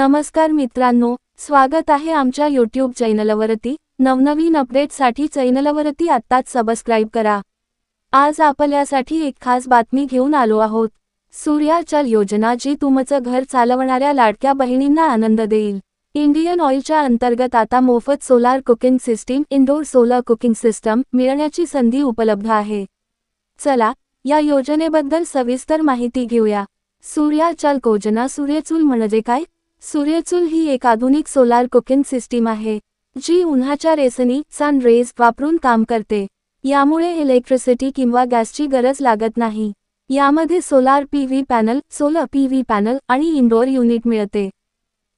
नमस्कार मित्रांनो स्वागत आहे आमच्या यूट्यूब चॅनलवरती. नवनवीन अपडेटसाठी चॅनलवरती आत्ताच सबस्क्राईब करा. आज आपल्यासाठी एक खास बातमी घेऊन आलो आहोत. सूर्याचल योजना जी तुमचं घर चालवणाऱ्या लाडक्या बहिणींना आनंद देईल. इंडियन ऑइलच्या अंतर्गत आता मोफत solar cooking system indoor solar cooking system मिळण्याची संधी उपलब्ध आहे. चला या योजनेबद्दल सविस्तर माहिती घेऊया. सूर्याचल योजना सूर्यचूल म्हणजे काय? सूर्यचूल ही एक आधुनिक सोलार कुकिंग सिस्टीम आहे जी उन्हाच्या रेसनी सन रेज वापरून काम करते. यामुळे इलेक्ट्रिसिटी किंवा गॅसची गरज लागत नाही. यामध्ये solar PV panel solar PV panel आणि इंडोर युनिट मिळते.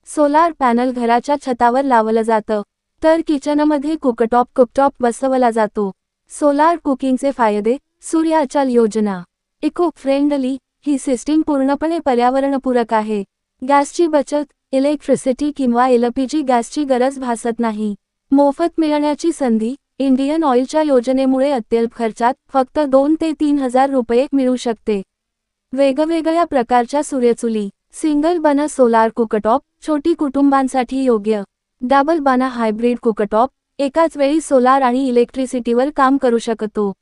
सोलार पॅनल घराच्या छतावर लावलं जातं तर किचनमध्ये कुकटॉप कुकटॉप बसवला जातो. सोलार कुकिंगचे फायदे सूर्याचल योजना. इको फ्रेंडली ही सिस्टीम पूर्णपणे पर्यावरणपूरक आहे. गॅसची बचत इलेक्ट्रिसिटी किंवा एलपीजी गॅसची गरज भासत नाही. मोफत मिळण्याची संधी इंडियन ऑइलच्या योजनेमुळे अत्यल्प खर्चात फक्त दोन ते तीन हजार रुपये मिळू शकते. वेगवेगळ्या प्रकारच्या सूर्यचुली सिंगल बना सोलार कुकटॉप छोटी कुटुंबांसाठी योग्य. डबल बना हायब्रिड कुकटॉप एकाच वेळी सोलार आणि इलेक्ट्रिसिटीवर काम करू शकतो.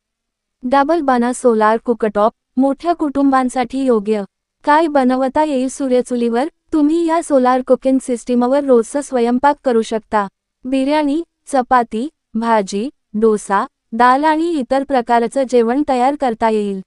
डबल बना सोलार कुकटॉप मोठ्या कुटुंबांसाठी योग्य. काय बनवता येईल सूर्यचुलीवर? तुम्ही या सोलार कुकिंग सिस्टीमवर रोजचा स्वयंपाक करू शकता. बिर्याणी चपाती भाजी डोसा दाल आणि इतर प्रकारचं जेवण तयार करता येईल.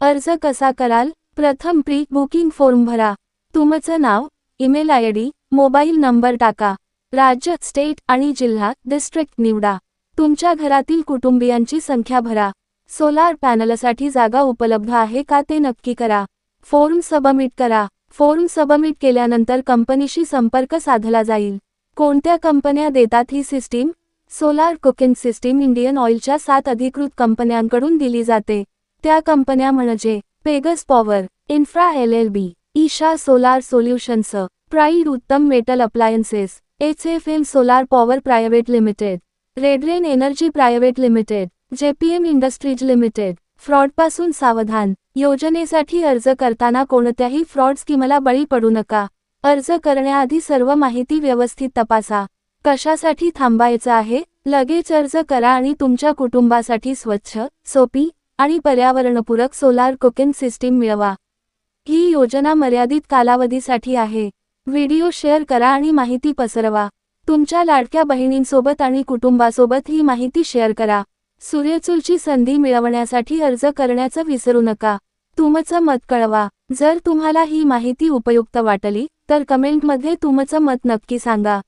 अर्ज कसा कराल? प्रथम प्री बुकिंग फॉर्म भरा. तुमचं नाव email I D mobile number टाका. राज्य स्टेट आणि जिल्हा डिस्ट्रिक्ट निवडा. तुमच्या घरातील कुटुंबियांची संख्या भरा. सोलार पॅनलसाठी जागा उपलब्ध आहे का ते नक्की करा. फॉर्म सबमिट करा. फॉर्म सबमिट केल्यानंतर कंपनीशी संपर्क साधला जाईल. कोणत्या कंपन्या देतात ही system? Solar cooking system Indian ऑइलच्या सात अधिकृत कंपन्यांकडून दिली जाते. त्या कंपन्या म्हणजे Pegas power infra L L B Isha solar solutions pride Uttam metal appliances H F M solar power private limited Redren energy private limited JPM industries limited फ्रॉडपासून सावधान. योजनेसाठी अर्ज करताना कोणत्याही फ्रॉड स्कीमला बळी पडू नका. अर्ज करण्याआधी सर्व माहिती व्यवस्थित तपासा. कशासाठी थांबायचं आहे? लगेच अर्ज करा आणि तुमच्या कुटुंबासाठी स्वच्छ सोपी आणि पर्यावरणपूरक सोलार कुकिंग सिस्टीम मिळवा. ही योजना मर्यादित कालावधीसाठी आहे. व्हिडिओ शेअर करा आणि माहिती पसरवा. तुमच्या लाडक्या बहिणींसोबत आणि कुटुंबासोबत ही माहिती शेअर करा. सूर्यचूलची संधी मिळवण्यासाठी अर्ज करण्याचं विसरू नका. तुमचं मत कळवा. जर तुम्हाला ही माहिती उपयुक्त वाटली तर कमेंटमध्ये तुमचं मत नक्की सांगा.